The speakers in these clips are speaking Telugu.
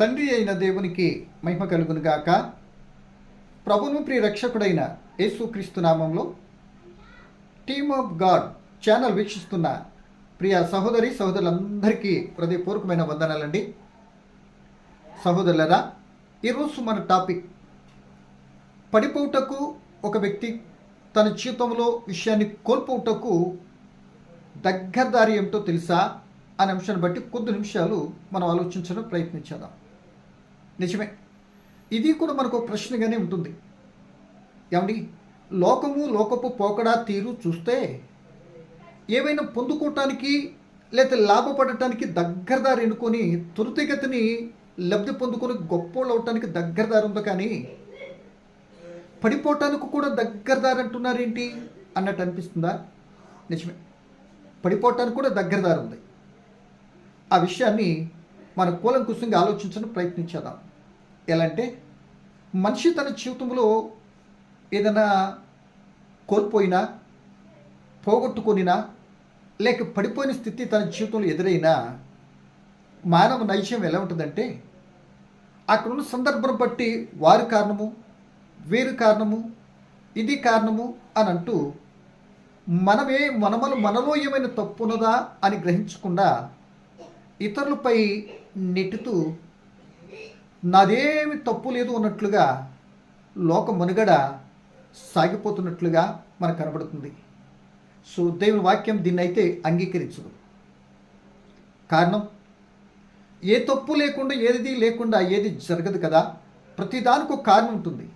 తండ్రి అయిన దేవునికి మహిమ కలుగును గాక. ప్రభును ప్రియ రక్షకుడైన యేసుక్రీస్తు నామంలో టీమ్ ఆఫ్ గాడ్ ఛానల్ వీక్షిస్తున్న ప్రియ సహోదరి సహోదరులందరికీ హృదయపూర్వకమైన వందనాలండి. సహోదరులరా ఈరోజు మన టాపిక్ పడిపోవుటకు ఒక వ్యక్తి తన జీవితంలో విషయాన్ని కోల్పోవుటకు దగ్గరదారి ఏమిటో తెలుసా? అనే అంశాన్ని బట్టి కొద్ది నిమిషాలు మనం ఆలోచించడం ప్రయత్నించేద్దాం. నిజమే. ఇది కూడా మనకు ఒక ప్రశ్నగానే ఉంటుంది. ఏమండి? లోకము లోకపు పోకడా తీరు చూస్తే ఏవైనా పొందుకోవటానికి లేదా లాభపడటానికి దగ్గరదారి ఎన్నుకొని తురితిగతిని లబ్ధి పొందుకొని గొప్పోళ్ళు అవటానికి దగ్గరదారి ఉంది కానీ పడిపోవటానికి కూడా దగ్గరదారి అంటున్నారేంటి అన్నట్టు అనిపిస్తుందా? నిజమే. పడిపోవటానికి కూడా దగ్గరదారి ఉంది. ఆ విషయాన్ని మన కూలంకుశంగా ఆలోచించడం ప్రయత్నించేద్దాం. ఎలా అంటే మనిషి తన జీవితంలో ఏదైనా కోల్పోయినా పోగొట్టుకొనినా లేక పడిపోయిన స్థితి తన జీవితంలో ఎదురైనా మానవ నైజం ఎలా ఉంటుందంటే అక్కడ ఉన్న సందర్భం బట్టి వారి కారణము వీరి కారణము ఇది కారణము అని అంటూ మనమే మనమలు మనలో ఏమైనా తప్పు ఉన్నదా అని గ్రహించకుండా ఇతరులపై నెట్టుతూ నాదేమి తప్పు లేదు అన్నట్లుగా లోక మనుగడ సాగిపోతున్నట్లుగా మనకు కనబడుతుంది. సో దేవుని వాక్యం దీన్ని అయితే అంగీకరించదు. కారణం ఏ తప్పు లేకుండా ఏది లేకుండా ఏది జరగదు కదా. ప్రతిదానికి ఒక కారణం ఉంటుంది.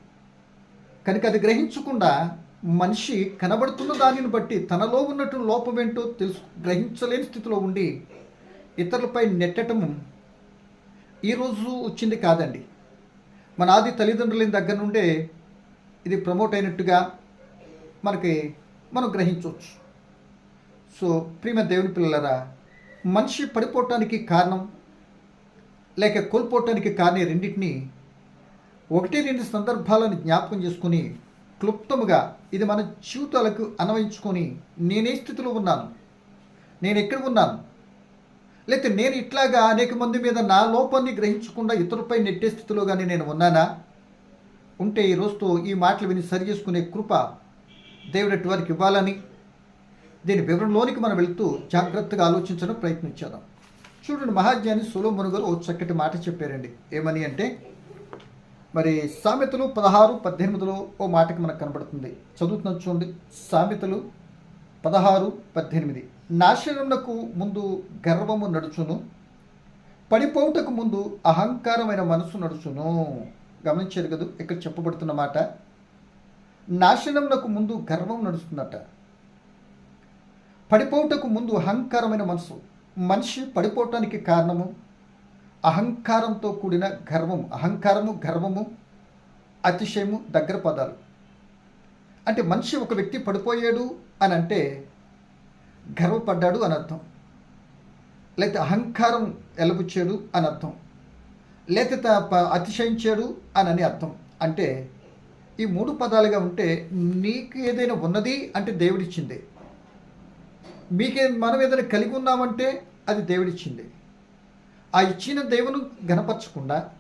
కనుక అది గ్రహించకుండా మనిషి కనబడుతున్న దానిని బట్టి తనలో ఉన్నట్టు లోపం ఏంటో తెలుసు గ్రహించలేని స్థితిలో ఉండి ఇతరులపై నెట్టడం ఈరోజు వచ్చింది కాదండి. మన ఆది తల్లిదండ్రుల దగ్గర నుండే ఇది ప్రమోట్ అయినట్టుగా మనకి మనం గ్రహించవచ్చు. సో ప్రియమ దేవుని పిల్లలరా మనిషి పడిపోవటానికి కారణం లేక కోల్పోవటానికి కారణం రెండింటిని ఒకటి రెండు సందర్భాలను జ్ఞాపకం చేసుకుని క్లుప్తముగా ఇది మన జీవితాలకు అన్వయించుకొని నేనే స్థితిలో ఉన్నాను. నేను ఎక్కడ ఉన్నాను? లేకపోతే నేను ఇట్లాగా అనేక మంది మీద నా లోపాన్ని గ్రహించకుండా ఇతరులపై నెట్టే స్థితిలో కానీ నేను ఉన్నానా? ఉంటే ఈ రోజుతో ఈ మాటలు విని సరి చేసుకునే కృప దేవుడటి వారికి ఇవ్వాలని దీని వివరంలోనికి మనం వెళుతూ జాగ్రత్తగా ఆలోచించడం ప్రయత్నించేద్దాం. చూడండి మహాజ్ఞాని సులోమును గారు ఓ చక్కటి మాట చెప్పారండి. ఏమని అంటే మరి సామెతలు పదహారు పద్దెనిమిదిలో ఓ మాటకి మనకు కనబడుతుంది. చదువుతున్నాం చూడండి సామెతలు పదహారు పద్దెనిమిది. నాశనమునకు ముందు గర్వము నడుచును పడిపోవుటకు ముందు అహంకారమైన మనసు నడుచును. గమనించారు కదా ఇక్కడ చెప్పబడుతున్న మాట. నాశనమునకు ముందు గర్వం నడుస్తుందట. పడిపోవుటకు ముందు అహంకారమైన మనసు మనిషి పడిపోవటానికి కారణము? అహంకారంతో కూడిన గర్వం అహంకారము గర్వము అతిశయము దగ్గర పదాలు. అంటే మనిషి ఒక వ్యక్తి పడిపోయాడు అని అంటే గర్వపడ్డాడు అని అర్థం. లేకపోతే అహంకారం ఎలబుచ్చాడు అని అర్థం. లేకపోతే ప- అతిశయించాడు అని అని అర్థం. అంటే ఈ మూడు పదాలుగా ఉంటే నీకు ఏదైనా ఉన్నది అంటే దేవుడిచ్చింది. మీకే మనం ఏదైనా కలిగి ఉన్నామంటే అది దేవుడిచ్చింది. ఆ ఇచ్చిన దేవుని గణపరచకుండా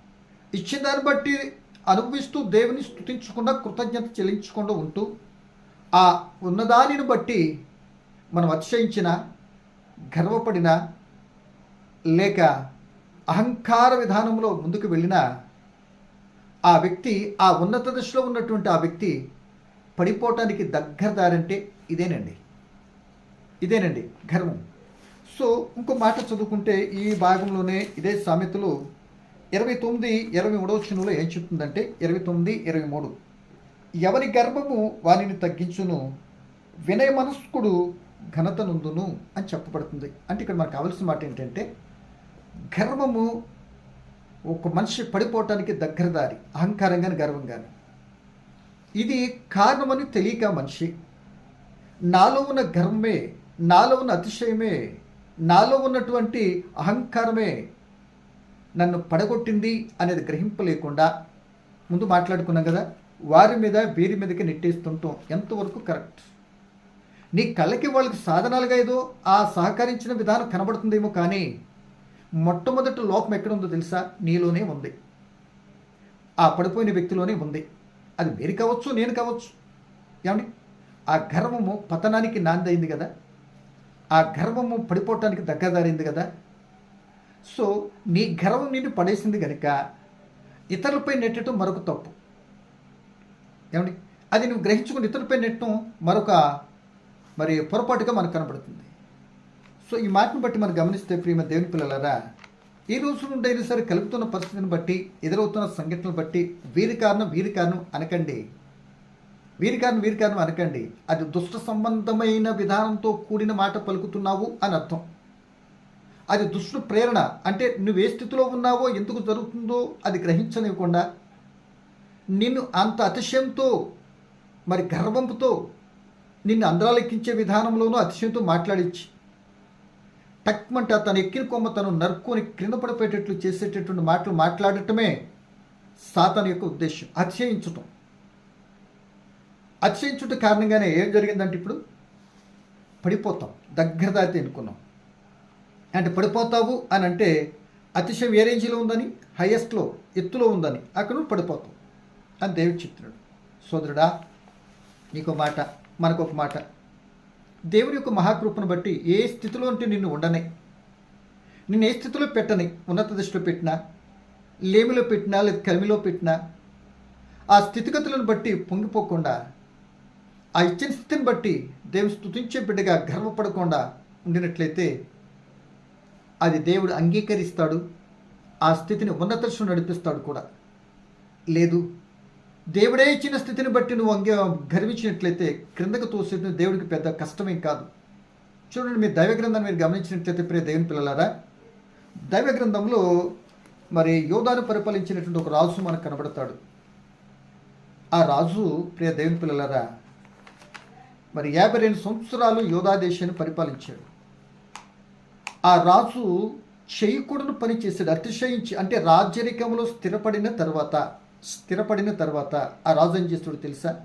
ఇచ్చిన దాన్ని బట్టి అనుభవిస్తూ దేవుని స్థుతించకుండా కృతజ్ఞత చెల్లించకుండా ఉంటూ ఆ ఉన్నదానిని బట్టి మనం అతిశయించిన గర్వపడిన లేక అహంకార విధానంలో ముందుకు వెళ్ళిన ఆ వ్యక్తి ఆ ఉన్నత దశలో ఉన్నటువంటి ఆ వ్యక్తి పడిపోవటానికి దగ్గర దారంటే ఇదేనండి. ఇదేనండి గర్వం. సో ఇంకో మాట చదువుకుంటే ఈ భాగంలోనే ఇదే సామెతలు ఇరవై తొమ్మిది ఇరవై మూడవ చిన్నులో ఏం చెప్తుందంటే ఇరవై తొమ్మిది ఇరవై మూడు. ఎవరి గర్భము వానిని తగ్గించును వినయ మనస్కుడు ఘనత నుందును అని చెప్పబడుతుంది. అంటే ఇక్కడ మనకు కావాల్సిన మాట ఏంటంటే గర్వము ఒక మనిషి పడిపోవటానికి దగ్గర దారి గర్వం కానీ ఇది కారణమని తెలియక మనిషి నాలో ఉన్న గర్వమే నాలో ఉన్న అతిశయమే నాలో ఉన్నటువంటి అహంకారమే నన్ను పడగొట్టింది అనేది గ్రహింపలేకుండా ముందు మాట్లాడుకున్నాం కదా వారి మీద వీరి మీదకి నెట్టేస్తుంటాం. ఎంతవరకు కరెక్ట్? నీ కళ్ళకి వాళ్ళకి సాధనాలుగా ఏదో ఆ సహకరించిన విధానం కనబడుతుందేమో కానీ మొట్టమొదటి లోపం ఎక్కడ ఉందో తెలుసా? నీలోనే ఉంది. ఆ పడిపోయిన వ్యక్తిలోనే ఉంది. అది మీరు కావచ్చు నేను కావచ్చు. ఏమండి? ఆ గర్వము పతనానికి నాందైంది కదా? ఆ గర్వము పడిపోవటానికి దగ్గరదారింది కదా? సో నీ గర్వం నిన్ను పడేసింది కనుక ఇతరులపై నెట్టడం మరొక తప్పు. ఏమండి? అది నువ్వు గ్రహించుకుని ఇతరులపై నెట్టడం మరొక మరి పొరపాటుగా మనకు కనబడుతుంది. సో ఈ మాటను బట్టి మనం గమనిస్తే ప్రియమ దేవుని పిల్లలరా ఈ రోజు నుండి అయినా సరే కలుగుతున్న పరిస్థితిని బట్టి ఎదురవుతున్న సంఘటనలు బట్టి వీరి కారణం వీరి కారణం అనకండి. వీరి కారణం వీరి కారణం అనకండి. అది దుష్ట సంబంధమైన విధానంతో కూడిన మాట పలుకుతున్నావు అని అర్థం. అది దుష్టు ప్రేరణ అంటే నువ్వు ఏ స్థితిలో ఉన్నావో ఎందుకు జరుగుతుందో అది గ్రహించనివ్వకుండా నిన్ను అంత అతిశయంతో మరి గర్వంతో నిన్ను అందరాలెక్కించే విధానంలోనూ అతిశయంతో మాట్లాడించి టక్మంట తను ఎక్కిన కొమ్మ తను నరుక్కొని క్రింద పడిపోయేటట్లు చేసేటటువంటి మాటలు మాట్లాడటమే సాతాన్ యొక్క ఉద్దేశం అతిశయించటం. అతిశయించుట కారణంగానే ఏం జరిగిందంటే ఇప్పుడు పడిపోతాం. దగ్గర దాటి అనుకున్నాం అంటే పడిపోతావు అని అంటే అతిశయం ఏ రేంజ్లో ఉందని? హైయెస్ట్లో ఎత్తులో ఉందని. అక్కడ పడిపోతాం. అని దేవుడు చెప్తున్నాడు. సోదరుడా నీకు మాట మనకు ఒక మాట. దేవుడి యొక్క మహాకృపను బట్టి ఏ స్థితిలో ఉంటే నిన్ను ఉండని. నిన్ను ఏ స్థితిలో పెట్టని? ఉన్నత దృష్టిలో పెట్టినా? లేమిలో పెట్టినా? లేదా కలిమిలో పెట్టినా? ఆ స్థితిగతులను బట్టి పొంగిపోకుండా ఆ ఇచ్చిన స్థితిని బట్టి దేవుని స్థుతించే బిడ్డగా గర్వపడకుండా ఉండినట్లయితే అది దేవుడు అంగీకరిస్తాడు ఆ స్థితిని ఉన్నత దృష్టిలో నడిపిస్తాడు కూడా. లేదు దేవుడే ఇచ్చిన స్థితిని బట్టి నువ్వు అంగీ గర్వించినట్లయితే క్రిందకు తోసేది దేవుడికి పెద్ద కష్టమేం కాదు. చూడండి మీ దైవ గ్రంథాన్ని మీరు గమనించినట్లయితే ప్రియ దేవుని పిల్లలారా దైవ గ్రంథంలో మరి యోధాను పరిపాలించినటువంటి ఒక రాజు మనకు కనబడతాడు. ఆ రాజు ప్రియ దేవుని పిల్లలారా మరి యాభై రెండు సంవత్సరాలు యోధా దేశాన్ని పరిపాలించాడు. ఆ రాజు చేయకూడని పని చేశాడు అతిశయించి అంటే రాజరికంలో స్థిరపడిన తర్వాత స్థిరపడిన తర్వాత ఆ రాజు ఏం చేస్తాడు తెలుసా?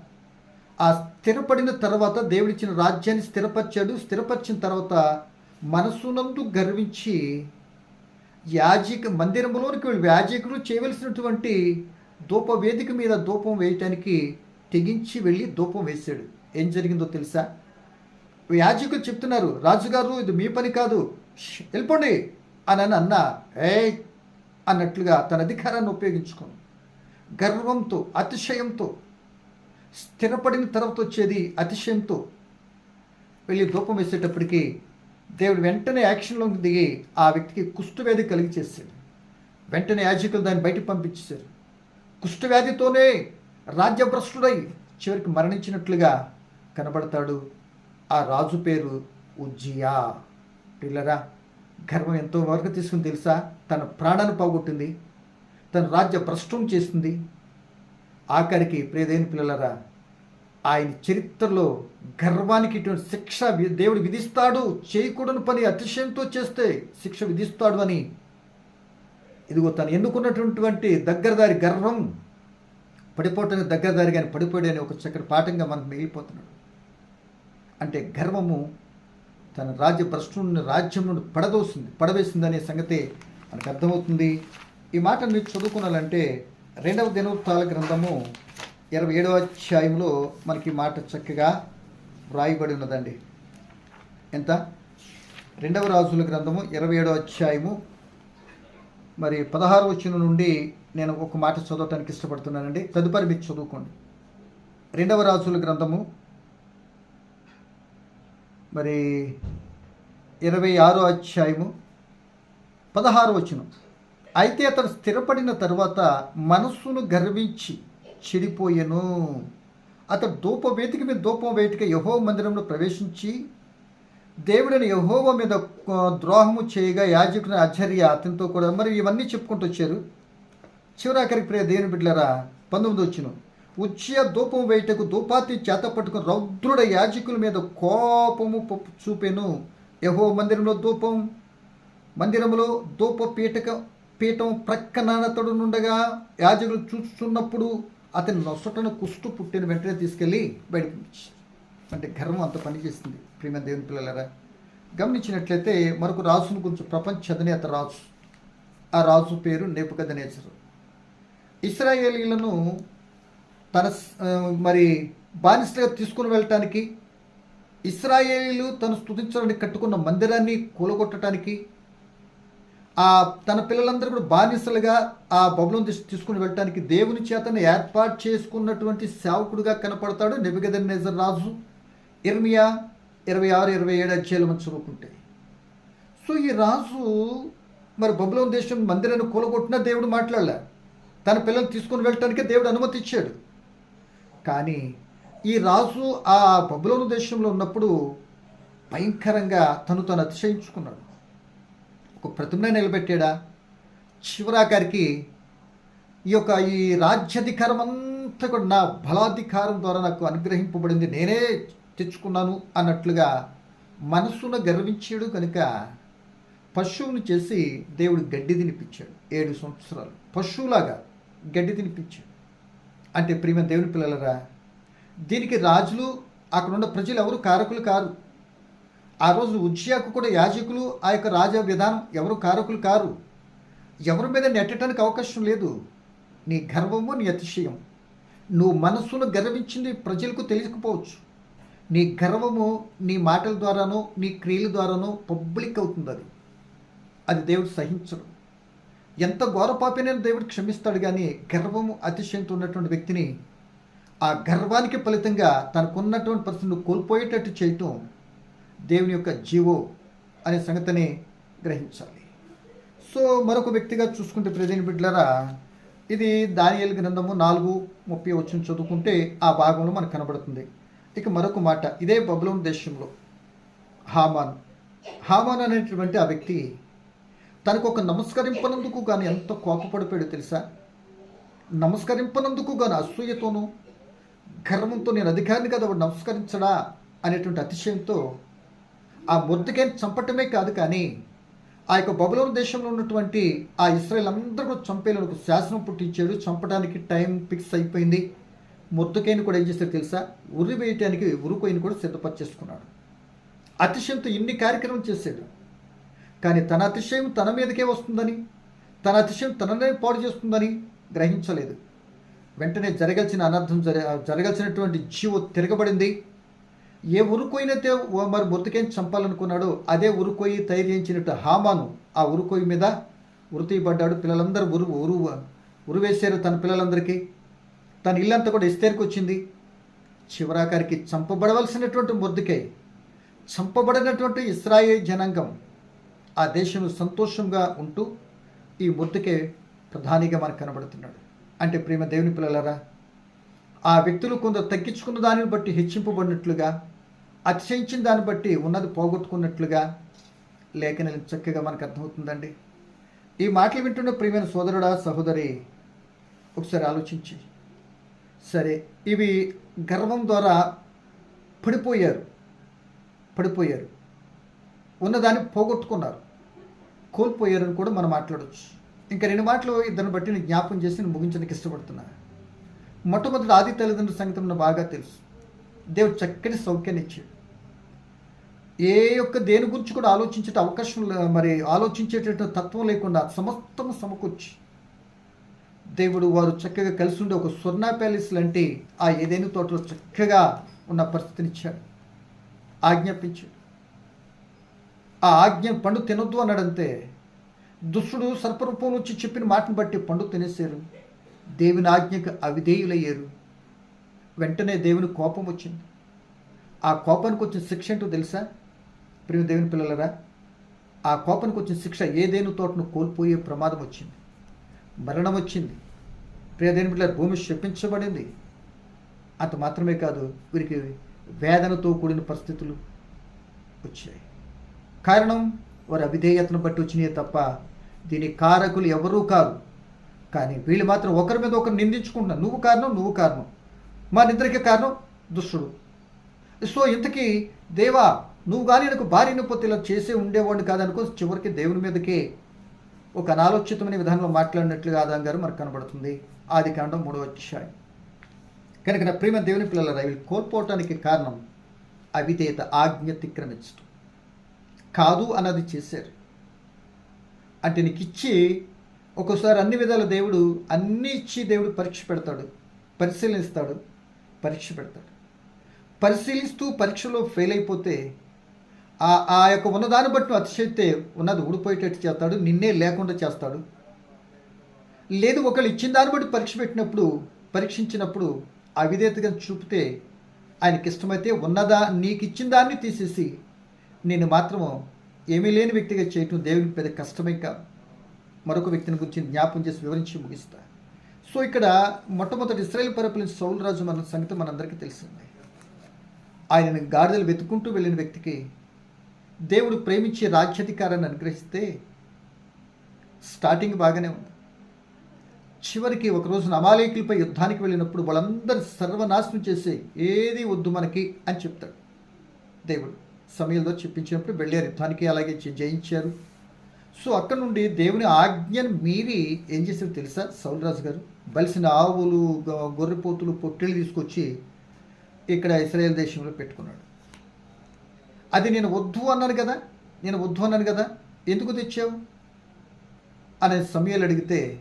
ఆ స్థిరపడిన తర్వాత దేవుడిచ్చిన రాజ్యాన్ని స్థిరపరిచాడు. స్థిరపరిచిన తర్వాత మనసునందు గర్వించి యాజిక మందిరంలోనికి వెళ్ళి యాజకులు చేయవలసినటువంటి ధూప వేదిక మీద ధూపం వేయటానికి తెగించి వెళ్ళి ధూపం వేశాడు. ఏం జరిగిందో తెలుసా? యాజకులు చెప్తున్నారు రాజుగారు ఇది మీ పని కాదు. వెళ్ళిపోండి. అని అన్న ఏ అన్నట్లుగా తన అధికారాన్ని ఉపయోగించుకోను గర్వంతో అతిశయంతో స్థిరపడిన తర్వాత వచ్చేది అతిశయంతో. వెళ్ళి ధూపం వేసేటప్పటికి దేవుడు వెంటనే యాక్షన్లోకి దిగి ఆ వ్యక్తికి కుష్ఠవ్యాధి కలిగి చేశాడు. వెంటనే యాజకులు దాన్ని బయటకు పంపించేశారు. కుష్ఠవ్యాధితోనే రాజ్యభ్రష్టుడై చివరికి మరణించినట్లుగా కనబడతాడు ఆ రాజు పేరు ఉజ్జియా. పిల్లరా గర్వం ఎంతో వరకు తీసుకుని తెలుసా? తన ప్రాణాన్ని పోగొట్టింది. తన రాజ్య భ్రష్టం చేసింది. ఆఖరికి ప్రియదైన పిల్లలరా ఆయన చరిత్రలో గర్వానికి ఇటువంటి శిక్ష దేవుడు విధిస్తాడు చేయకూడని పని అతిశయంతో చేస్తే శిక్ష విధిస్తాడు అని. ఇదిగో తను ఎన్నుకున్నటువంటి దగ్గరదారి గర్వం పడిపోవటానికి దగ్గరదారి కానీ పడిపోయాడు అని ఒక చక్కటి పాఠంగా మనకు మిగిలిపోతున్నాడు. అంటే గర్వము తన రాజ్య భ్రష్టుని రాజ్యం నుండి పడదోసింది పడవేసింది అనే సంగతే మనకు అర్థమవుతుంది. ఈ మాట మీరు చదువుకున్నాలంటే రెండవ దినవృత్తాల గ్రంథము ఇరవై ఏడవ అధ్యాయంలో మనకి మాట చక్కగా వ్రాయబడి ఉన్నదండి. ఎంత? రెండవ రాజుల గ్రంథము ఇరవై ఏడవ అధ్యాయము మరి పదహారు వచ్చిన నుండి నేను ఒక మాట చదవటానికి ఇష్టపడుతున్నానండి. తదుపరి మీరు చదువుకోండి. రెండవ రాజుల గ్రంథము మరి ఇరవై ఆరో అధ్యాయము పదహారు వచనం. అయితే అతను స్థిరపడిన తరువాత మనస్సును గర్వించి చెడిపోయెను. అతడు ధూప వేదిక మీద ధూపం వేదిక యహో మందిరంలో ప్రవేశించి దేవుడిని యహోవ మీద ద్రోహము చేయగా యాజకుని ఆశ్చర్య అతనితో కూడా మరి ఇవన్నీ చెప్పుకుంటూ వచ్చారు. చివరాఖరికి ప్రియ దేవుని బిడ్డలరా పంతొమ్మిది వచ్చిన ఉచ్య ధూపం వేయటకు ధూపాతి చేత పట్టుకుని రౌద్రుడ యాజకుల మీద కోపము చూపెను. యహో మందిరంలో ధూపం మందిరంలో ధూప పీఠక పీఠం ప్రక్కనతడునుండగా యాజకులు చూస్తున్నప్పుడు అతని నొసటను కుష్టు పుట్టిన వెంటనే తీసుకెళ్ళి బయటకు అంటే గర్వం అంత పనిచేసింది. ప్రేమ దేవుని పిల్లలరా గమనించినట్లయితే మరొక రాజును గురించి ప్రపంచ అధినేత రాజు. ఆ రాజు పేరు నేపుకదనేచరు ఇస్రాయేలీలను తన స్- మరి బానిసలుగా తీసుకుని వెళ్ళటానికి ఇస్రాయేలీలు తను స్తుతించడానికి కట్టుకున్న మందిరాన్ని కూలగొట్టడానికి ఆ తన పిల్లలందరూ కూడా బానిసలుగా ఆ బబులను తీసుకుని వెళ్ళటానికి దేవుని చేతను ఏర్పాటు చేసుకున్నటువంటి సేవకుడుగా కనపడతాడు నెబిగదర్ రాజు. ఇర్మియా ఇరవై ఆరు ఇరవై ఏడు అధ్యాయులు మనం చదువుకుంటే. సో ఈ రాజు మరి బబులోన్ దేశం మందిరాన్ని కూలగొట్టినా దేవుడు మాట్లాడలే. తన పిల్లల్ని తీసుకుని వెళ్ళటానికే దేవుడు అనుమతి ఇచ్చాడు. కానీ ఈ రాజు ఆ బబులోను దేశంలో ఉన్నప్పుడు భయంకరంగా తను తను అతిశయించుకున్నాడు. ఒక ప్రతిమనే నిలబెట్టాడా? చివరాఖరికి ఈ యొక్క ఈ రాజ్యాధికారం అంతా కూడా నా బలాధికారం ద్వారా నాకు అనుగ్రహింపబడింది. నేనే తెచ్చుకున్నాను అన్నట్లుగా మనస్సును గర్వించాడు కనుక పశువుని చేసి దేవుడు గడ్డి తినిపించాడు. ఏడు సంవత్సరాలు. పశువులాగా గడ్డి తినిపించాడు. అంటే ప్రేమ దేవుని పిల్లలరా దీనికి రాజులు అక్కడున్న ప్రజలు ఎవరు కారకులు కారు? ఆ రోజు ఉజ్జయాకు కూడా యాజకులు ఆ యొక్క రాజ విధానం ఎవరు కారకులు కారు. ఎవరి మీద నెట్టడానికి అవకాశం లేదు. నీ గర్వము నీ అతిశయం. నువ్వు మనస్సును గర్వించింది ప్రజలకు తెలియకపోవచ్చు. నీ గర్వము నీ మాటల ద్వారానో నీ క్రియల ద్వారానో పబ్లిక్ అవుతుంది అది. అది దేవుడు సహించడు. ఎంత ఘోరపాపినైనా దేవుడు క్షమిస్తాడు కానీ గర్వము అతిశయంతో ఉన్నటువంటి వ్యక్తిని ఆ గర్వానికి ఫలితంగా తనకున్నటువంటి పరిస్థితిని కోల్పోయేటట్టు చేయటం దేవుని యొక్క జీవో అనే సంగతిని గ్రహించాలి. సో మరొక వ్యక్తిగా చూసుకుంటే ప్రజని బిడ్డలరా ఇది దానియల్ గ్రంథము నాలుగు ముప్పై వచ్చిన చదువుకుంటే ఆ భాగంలో మనకు కనబడుతుంది. ఇక మరొక మాట ఇదే బబులోన్ దేశంలో హామాన్. హామాన్ అనేటువంటి ఆ వ్యక్తి తనకు ఒక నమస్కరింపనందుకు కానీ ఎంత కోపపడిపోయాడు తెలుసా? నమస్కరింపనందుకు కానీ అసూయతోనూ గర్వంతో నేను అధికారిని కదా నమస్కరించడా అనేటువంటి అతిశయంతో ఆ మొద్దుకైన చంపటమే కాదు కానీ ఆ యొక్క బబులోను దేశంలో ఉన్నటువంటి ఆ ఇస్రాయల్ అందరూ కూడా ఒక శాసనం పుట్టించాడు. చంపడానికి టైం ఫిక్స్ అయిపోయింది. ముద్దుకైన కూడా ఏం చేస్తాడు తెలుసా? ఉరి వేయటానికి ఉరుకోయిని కూడా సిద్ధపరిచేసుకున్నాడు. అతిశయంతో ఇన్ని కార్యక్రమం చేశాడు. కానీ తన అతిశయం తన మీదకే వస్తుందని తన అతిశయం తననే పాడు చేస్తుందని గ్రహించలేదు. వెంటనే జరగాల్సిన అనర్థం జరగాల్సినటువంటి జీవో తిరగబడింది. ఏ ఉరుకోయినైతే ఓ మరి మొత్తకేం చంపాలనుకున్నాడో అదే ఉరుకోయి తయారు చేయించినట్టు హామాను ఆ ఉరుకోయి మీద ఉరితీయబడ్డాడు. పిల్లలందరూ ఉరు ఉరు ఉరువేశారు తన పిల్లలందరికీ. తన ఇల్లంతా కూడా ఇస్తేరికి వచ్చింది. చివరాకారికి చంపబడవలసినటువంటి మృతికై చంపబడినటువంటి ఇస్రాయేల్ జనాంగం ఆ దేశంలో సంతోషంగా ఉంటూ ఈ మృతికే ప్రధానిగా మనకు కనబడుతున్నాడు. అంటే ప్రేమ దేవుని పిల్లలరా ఆ వ్యక్తులు కొందరు తగ్గించుకున్న దానిని బట్టి హెచ్చింపబడినట్లుగా అతిశయించిన దాన్ని బట్టి ఉన్నది పోగొట్టుకున్నట్లుగా లేఖన చక్కగా మనకు అర్థమవుతుందండి. ఈ మాటలు వింటున్న ప్రియమైన సోదరుడా సహోదరి ఒకసారి ఆలోచించి. సరే ఇవి గర్వం ద్వారా పడిపోయారు. పడిపోయారు. ఉన్నదాన్ని పోగొట్టుకున్నారు. కోల్పోయారని కూడా మనం మాట్లాడవచ్చు ఇంకా రెండు మాటలు ఇద్దరిని బట్టి నేను చేసి నేను ముగించడానికి ఇష్టపడుతున్నాను మొట్టమొదటి ఆది తల్లిదండ్రుల సంగతి నాకు బాగా తెలుసు. దేవుడు చక్కటి సౌఖ్యాన్ని ఇచ్చాడు. ఏ యొక్క దేని గురించి కూడా ఆలోచించే అవకాశం మరి ఆలోచించేటటువంటి తత్వం లేకుండా సమస్తము సమకూర్చి దేవుడు వారు చక్కగా కలిసి ఉండే ఒక స్వర్ణ ప్యాలెస్ లాంటి ఆ ఏదైనా తోటలో చక్కగా ఉన్న పరిస్థితిని ఇచ్చాడు. ఆజ్ఞాపించాడు. ఆ ఆజ్ఞ పండు తినొద్దు అన్నాడంతే దుష్టుడు సర్పరూపం వచ్చి చెప్పిన మాటను బట్టి పండు తినేశారు. దేవుని ఆజ్ఞకు అవిధేయులయ్యారు. వెంటనే దేవుని కోపం వచ్చింది. ఆ కోపానికి వచ్చిన శిక్ష ఏంటో తెలుసా? ప్రియ దేవుని పిల్లలరా ఆ కోపానికి వచ్చిన శిక్ష ఏదేను తోటను కోల్పోయే ప్రమాదం వచ్చింది. మరణం వచ్చింది. ప్రియ దేవుని పిల్లల భూమి శపించబడింది. అంత మాత్రమే కాదు వీరికి వేదనతో కూడిన పరిస్థితులు వచ్చాయి. కారణం వారి అవిధేయతను బట్టి వచ్చినాయి తప్ప దీని కారకులు ఎవరూ కారు. కానీ వీళ్ళు మాత్రం ఒకరి మీద ఒకరు నిందించుకుంటున్నారు. నువ్వు కారణం నువ్వు కారణం. మా నిద్రకి కారణం దుష్టుడు. సో ఇంతకీ దేవా నువ్వు కానీ నాకు భార్యను పోతే ఇలా చేసే ఉండేవాడిని కాదనుకో చివరికి దేవుని మీదకే ఒక అనాలోచితమైన విధానంలో మాట్లాడినట్లుగా ఆదాం గారు మనకు కనబడుతుంది. ఆది కాండం మూడవ అధ్యాయం. కనుక నా ప్రేమ దేవుని పిల్లల వీళ్ళు కోల్పోవటానికి కారణం అవిధేత ఆజ్ఞ తిక్రమించడం కాదు అన్నది చేశారు. అంటే నీకు ఇచ్చి ఒక్కోసారి అన్ని విధాల దేవుడు అన్ని ఇచ్చి దేవుడు పరీక్ష పెడతాడు పరిశీలిస్తాడు పరీక్ష పెడతాడు. పరిశీలిస్తూ పరీక్షలో ఫెయిల్ అయిపోతే ఆ ఆ యొక్క ఉన్నదాన్ని బట్టి నువ్వు అతిశయితే ఉన్నది ఊడిపోయేటట్టు చేస్తాడు నిన్నే లేకుండా చేస్తాడు. లేదు ఒకళ్ళు ఇచ్చిన దాన్ని బట్టి పరీక్ష పెట్టినప్పుడు పరీక్షించినప్పుడు అవిధేతగా చూపితే ఆయనకి ఇష్టమైతే ఉన్నదా నీకు ఇచ్చిన దాన్ని తీసేసి నేను మాత్రము ఏమీ లేని వ్యక్తిగా చేయటం దేవునికి పెద్ద కష్టమే కాదు. మరొక వ్యక్తిని గురించి జ్ఞాపం చేసి వివరించి ముగిస్తా. సో ఇక్కడ మొట్టమొదటి ఇస్రాయేల్ పరిపాలించిన సౌలు రాజు మన సంగతి మనందరికీ తెలిసిందే. ఆయనను గాడిదలు వెతుకుంటూ వెళ్ళిన వ్యక్తికి దేవుడు ప్రేమించే రాజ్యాధికారాన్ని అనుగ్రహిస్తే స్టార్టింగ్ బాగానే ఉంది. చివరికి ఒక రోజున అమాలేకులపై యుద్ధానికి వెళ్ళినప్పుడు వాళ్ళందరూ సర్వనాశనం చేసే ఏది వద్దు మనకి అని చెప్తాడు దేవుడు. సమయంలో చెప్పించినప్పుడు వెళ్ళారు యుద్ధానికి అలాగే జయించారు. సో అక్కడ నుండి దేవుని ఆజ్ఞను మీరి ఏం చేశారు తెలుసా? సౌలరాజు గారు బలిసిన ఆవులు గొర్రెపోతులు పొట్టెలు తీసుకొచ్చి ఇక్కడ ఇస్రాయేల్ దేశంలో పెట్టుకున్నాడు. అది నేను వద్దు అన్నాను కదా? నేను వద్దు అన్నాను కదా? ఎందుకు తెచ్చావు? అనే సమయాలు అడిగితే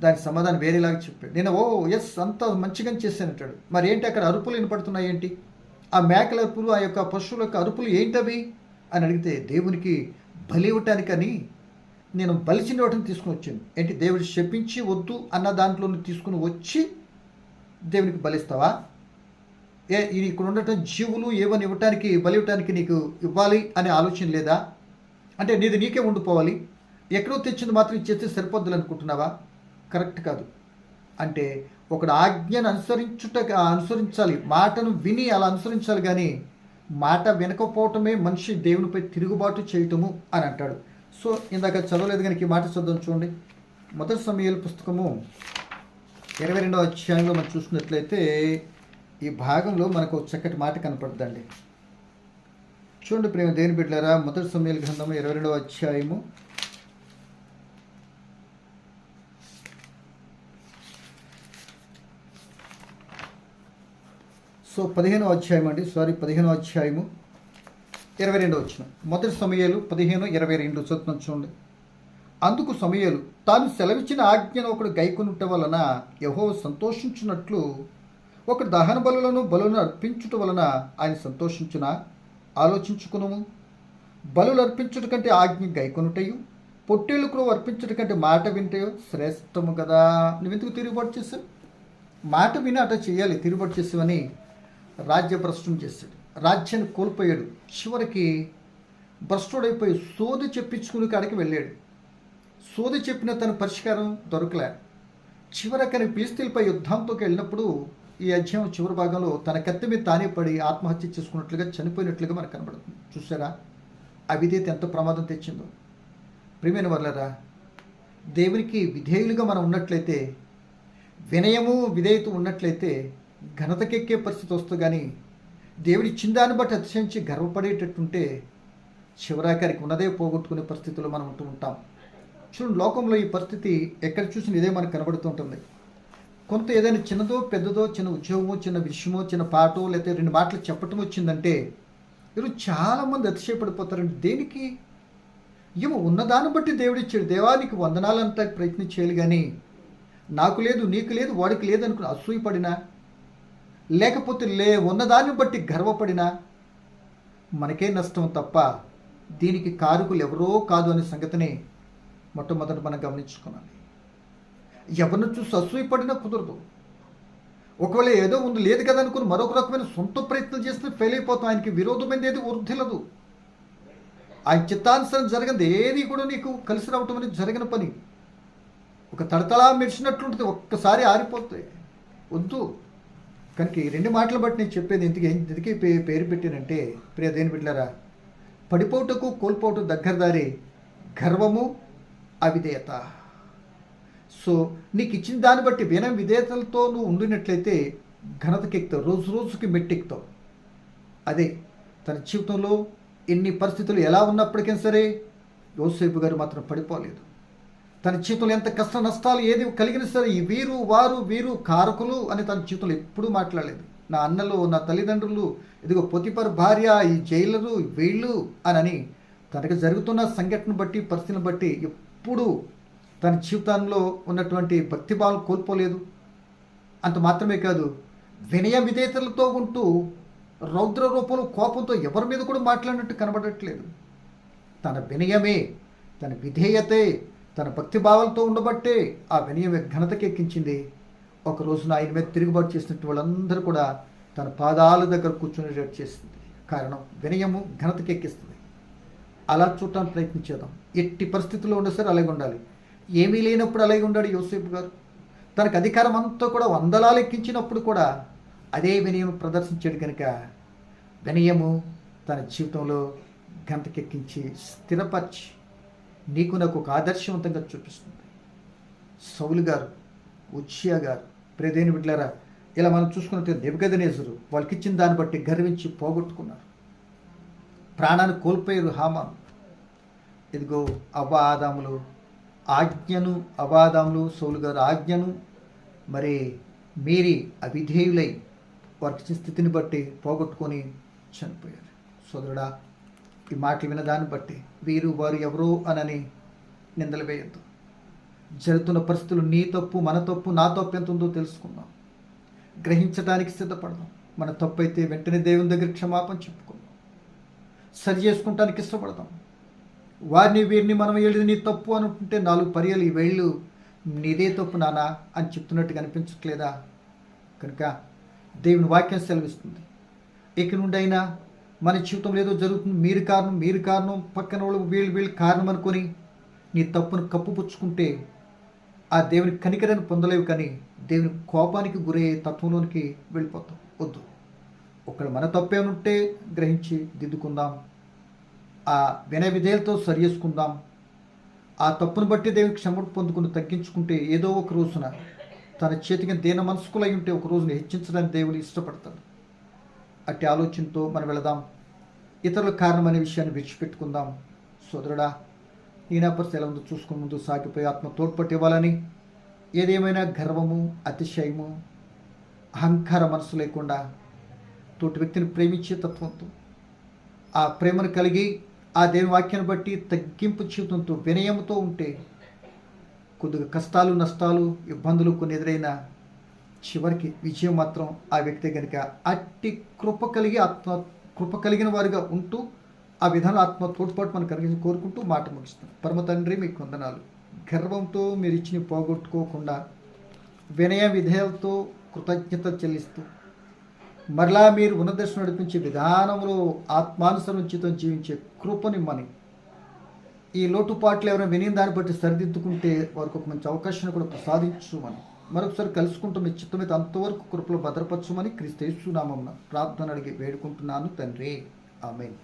దానికి సమాధానం వేరేలాగా చెప్పాడు. నేను ఓ ఎస్ అంత మంచిగా చేశానంటాడు మరి ఏంటి అక్కడ అరుపులు వినపడుతున్నాయి ఏంటి? ఆ మేకల అరుపులు ఆ యొక్క పశువుల యొక్క అరుపులు ఏంటవి? అని అడిగితే దేవునికి బలి ఇవ్వటానికని నేను బలిచిన వాటిని తీసుకుని వచ్చాను. ఏంటి? దేవుడు శపించి వద్దు అన్న దాంట్లో తీసుకుని వచ్చి దేవునికి బలిస్తావా? ఏ ఇది ఇక్కడ ఉండటం జీవులు ఏమని ఇవ్వటానికి బలి ఇవ్వటానికి నీకు ఇవ్వాలి అనే ఆలోచన లేదా? అంటే నీది నీకే ఉండిపోవాలి. ఎక్కడో తెచ్చింది మాత్రం ఇచ్చేస్తే సరిపోద్దులు అనుకుంటున్నావా? కరెక్ట్ కాదు. అంటే ఒకడు ఆజ్ఞను అనుసరించుట అనుసరించాలి మాటను విని అలా అనుసరించాలి కానీ మాట వినకపోవటమే మనిషి దేవునిపై తిరుగుబాటు చేయటము అని అంటాడు. సో ఇందాక చదవలేదు కనుక ఈ మాట చదువు చూడండి. మొదటి సమయాల పుస్తకము ఇరవై రెండవ అధ్యాయంలో మనం చూసినట్లయితే ఈ భాగంలో మనకు ఒక చక్కటి మాట కనపడుతుందండి. చూడండి ప్రేమ దేని బిడ్డారా మొదటి సమయాల గ్రంథము ఇరవై రెండవ అధ్యాయము సో పదిహేనో అధ్యాయం అండి. సారీ పదిహేనో అధ్యాయము ఇరవై రెండో వచ్చిన మొదటి సమయాలు పదిహేను ఇరవై రెండు చదువుతున్నాను చూడండి. అందుకు సమయాలు తాను సెలవిచ్చిన ఆజ్ఞను ఒకడు గైకొనుట వలన యహో సంతోషించున్నట్లు ఒక దహన బలులను బలులను అర్పించుట వలన ఆయన సంతోషించిన? ఆలోచించుకును బలులు అర్పించుట కంటే ఆజ్ఞ గైకొనుటయు పొట్టేళ్ళు కూడా అర్పించుట కంటే మాట వింటయో శ్రేష్టము కదా. నువ్వెందుకు తిరుగుబాటు చేశావు? మాట విని అట చేయాలి తిరుగుబాటు చేసావని రాజ్య భ్రష్టం చేశాడు. రాజ్యాన్ని కోల్పోయాడు. చివరికి భ్రష్టుడైపోయి సోది చెప్పించుకుని కాడికి వెళ్ళాడు. సోది చెప్పిన తన పరిష్కారం దొరకలే. చివరకని పిలిస్తీలపై యుద్ధంతోకి వెళ్ళినప్పుడు ఈ అధ్యాయం చివరి భాగంలో తన కత్తి మీద తానే పడి ఆత్మహత్య చేసుకున్నట్లుగా చనిపోయినట్లుగా మనకు కనబడుతుంది. చూసారా అవిధేత ఎంత ప్రమాదం తెచ్చిందో. ప్రియమైన వర్లరా దేవునికి విధేయులుగా మనం ఉన్నట్లయితే వినయము విధేయత ఉన్నట్లయితే ఘనతకెక్కే పరిస్థితి వస్తుంది కానీ దేవుడిచ్చిన దాన్ని బట్టి అతిశయించి గర్వపడేటట్టుంటే చివరాఖరికి ఉన్నదే పోగొట్టుకునే పరిస్థితుల్లో మనం ఉంటూ ఉంటాం. చూడండి లోకంలో ఈ పరిస్థితి ఎక్కడ చూసినా ఇదే మనకు కనబడుతూ ఉంటుంది. కొంత ఏదైనా చిన్నదో పెద్దదో చిన్న ఉద్యోగమో చిన్న విషయమో చిన్న పాటో లేకపోతే రెండు మాటలు చెప్పటం వచ్చిందంటే ఈరోజు చాలామంది అతిశయపడిపోతారండి. దేనికి? ఏమో ఉన్నదాన్ని బట్టి దేవుడిచ్చాడు దేవానికి వందనాలంటే ప్రయత్నం చేయాలి కానీ నాకు లేదు నీకు లేదు వాడికి లేదు అనుకుని అసూయపడినా లేకపోతే లే ఉన్నదాన్ని బట్టి గర్వపడినా మనకే నష్టం తప్ప దీనికి కారుకులు ఎవరో కాదు అనే సంగతిని మొట్టమొదట మనం గమనించుకోవాలి. ఎవరిని చూసి అసూయపడినా కుదరదు. ఒకవేళ ఏదో ఉంది లేదు కదా అనుకుని మరొక రకమైన సొంత ప్రయత్నం చేస్తే ఫెయిల్ అయిపోతాం. ఆయనకి విరోధమైనది ఏది వృద్ధిలదు ఆయన చిత్తానుసరం జరిగింది ఏది కూడా నీకు కలిసి రావటం అనేది జరిగిన పని. ఒక తడతలా మెరిచినట్లుంటుంది ఒక్కసారి ఆరిపోతాయి వద్దు. కనుక ఈ రెండు మాటలు బట్టి నేను చెప్పేది ఎందుకు ఎందుకే పే పేరు పెట్టానంటే ప్రియ దేని బిడ్డలారా పడిపోటకు కోల్పోవటం దగ్గరదారి గర్వము అవిధేయత. సో నీకు ఇచ్చిన దాన్ని బట్టి వినం విధేయతలతో నువ్వు ఉండినట్లయితే ఘనతకెక్కుతావు రోజు రోజుకి మెట్టెక్కుతావు అదే తన జీవితంలో ఎన్ని పరిస్థితులు ఎలా ఉన్నప్పటికీ సరే యోసేపు గారు మాత్రం పడిపోలేదు. తన జీవితంలో ఎంత కష్ట నష్టాలు ఏది కలిగినా సరే ఈ వీరు వారు వీరు కారకులు అని తన జీవితంలో ఎప్పుడూ మాట్లాడలేదు. నా అన్నలు నా తల్లిదండ్రులు ఇదిగో పొతిపర్ భార్య ఈ జైలరు వీళ్ళు అని అని తనకు జరుగుతున్న సంఘటన బట్టి పరిస్థితిని బట్టి ఎప్పుడూ తన జీవితంలో ఉన్నటువంటి భక్తిభావం కోల్పోలేదు. అంత మాత్రమే కాదు వినయ విధేయతలతో ఉంటూ రౌద్ర రూపంలో కోపంతో ఎవరి మీద కూడా మాట్లాడినట్టు కనబడట్లేదు. తన వినయమే తన విధేయతే తన భక్తి భావాలతో ఉండబట్టే ఆ వినయం ఘనతకెక్కించింది ఒకరోజున ఒక రోజున ఆయన మీద తిరుగుబాటు చేసినట్టు వాళ్ళందరూ కూడా తన పాదాల దగ్గర కూర్చునేటట్టు చేస్తుంది కారణం వినయము ఘనతకెక్కిస్తుంది అలా చూడటానికి ప్రయత్నించేద్దాం. ఎట్టి పరిస్థితుల్లో ఉండే సరే అలాగే ఉండాలి. ఏమీ లేనప్పుడు అలాగే ఉండాడు యోసేపు గారు. తనకు అధికారం అంతా కూడా వందలాలు ఎక్కించినప్పుడు కూడా అదే వినయం ప్రదర్శించాడు కనుక వినయము తన జీవితంలో గంతకెక్కించి స్థిరపరిచి నీకు నాకు ఒక ఆదర్శవంతంగా చూపిస్తుంది. సౌలు గారు ఉచ్చియా గారు ప్రేదేని బిడ్లారా ఇలా మనం చూసుకున్నట్టు నెబదనేజరు వాళ్ళకి ఇచ్చిన దాన్ని బట్టి గర్వించి పోగొట్టుకున్నారు. ప్రాణాన్ని కోల్పోయారు హామాను. ఇదిగో అబాదాములు ఆజ్ఞను అబాదాములు సౌలు గారు ఆజ్ఞను మరి మీరి అవిధేయులై వారికి స్థితిని బట్టి పోగొట్టుకొని చనిపోయారు. సోదరుడా ఈ మాటలు వినదాన్ని బట్టి వీరు వారు ఎవరో అనని నిందలు వేయద్దు. జరుగుతున్న పరిస్థితులు నీ తప్పు మన తప్పు నా తప్పు ఎంత ఉందో తెలుసుకుందాం. గ్రహించడానికి సిద్ధపడదాం. మన తప్పు అయితే వెంటనే దేవుని దగ్గర క్షమాపణ చెప్పుకుందాం. సరి చేసుకుంటానికి ఇష్టపడదాం. వారిని వీరిని మనం వెళ్ళింది నీ తప్పు అనుకుంటే నాలుగు పర్యాలు ఈ వేళ్ళు నీదే తప్పు నానా అని చెప్తున్నట్టుగా అనిపించట్లేదా? కనుక దేవుని వాక్యం సెలవిస్తుంది. ఇక నుండి అయినా మన జీవితంలో ఏదో జరుగుతుంది. మీరు కారణం మీరు కారణం. పక్కన వాళ్ళు వీళ్ళు వీళ్ళు కారణం అనుకొని నీ తప్పును కప్పుపుచ్చుకుంటే ఆ దేవుని కనికరను పొందలేవు కానీ దేవుని కోపానికి గురయ్యే తత్వంలోనికి వెళ్ళిపోతాం. వద్దు. ఒకళ్ళు మన తప్పేముంటే గ్రహించి దిద్దుకుందాం. ఆ వినయ విధేయులతో సరి చేసుకుందాం. ఆ తప్పును బట్టి దేవుని క్షమ పొందుకుని తగ్గించుకుంటే ఏదో ఒక రోజున తన చేతికి దేన మనసుకులై ఉంటే ఒక రోజున హెచ్చించడానికి దేవుని ఇష్టపడతాడు. అట్టి ఆలోచనతో మనం వెళదాం. ఇతరుల కారణం అనే విషయాన్ని విడిచిపెట్టుకుందాం. సోదరుడా ఈ పరిస్థితి ఎలా ఉందో చూసుకుని ముందు సాగిపోయి ఆత్మ తోడ్పట్టి ఇవ్వాలని. ఏదేమైనా గర్వము అతిశయము అహంకార మనసు లేకుండా తోటి వ్యక్తిని ప్రేమించే తత్వంతో ఆ ప్రేమను కలిగి ఆ దేవుని వాక్యాన్ని బట్టి తగ్గింపు జీవితంతో వినయంతో ఉంటే కొద్దిగా కష్టాలు నష్టాలు ఇబ్బందులు కొన్ని ఎదురైనా చివరికి విజయం మాత్రం ఆ వ్యక్తి కనుక అట్టి కృప కలిగి ఆత్మ కృప కలిగిన వారిగా ఉంటూ ఆ విధానం ఆత్మ తోడ్పాటు మనం కలిగి కోరుకుంటూ మాట ముగిస్తాం పరమ తండ్రి మీకు వందనాలు గర్వంతో మీరు ఇచ్చిన పోగొట్టుకోకుండా వినయ విధేయాలతో కృతజ్ఞత చెల్లిస్తూ మరలా మీరు ఉన్నదర్శనం నడిపించే విధానంలో ఆత్మానుసరించితం జీవించే కృపనిమ్మని ఈ లోటుపాట్లు ఎవరైనా విని దాన్ని బట్టి సరిదిద్దుకుంటే వారికి ఒక మంచి అవకాశాన్ని కూడా ప్రసాదించుమని మరొకసారి కలుసుకుంటున్న మీ చిత్తమైతే అంతవరకు కృపలో భద్రపరచమని క్రీస్తు నామం ప్రార్థన అడిగి వేడుకుంటున్నాను తండ్రి. ఆమెన్.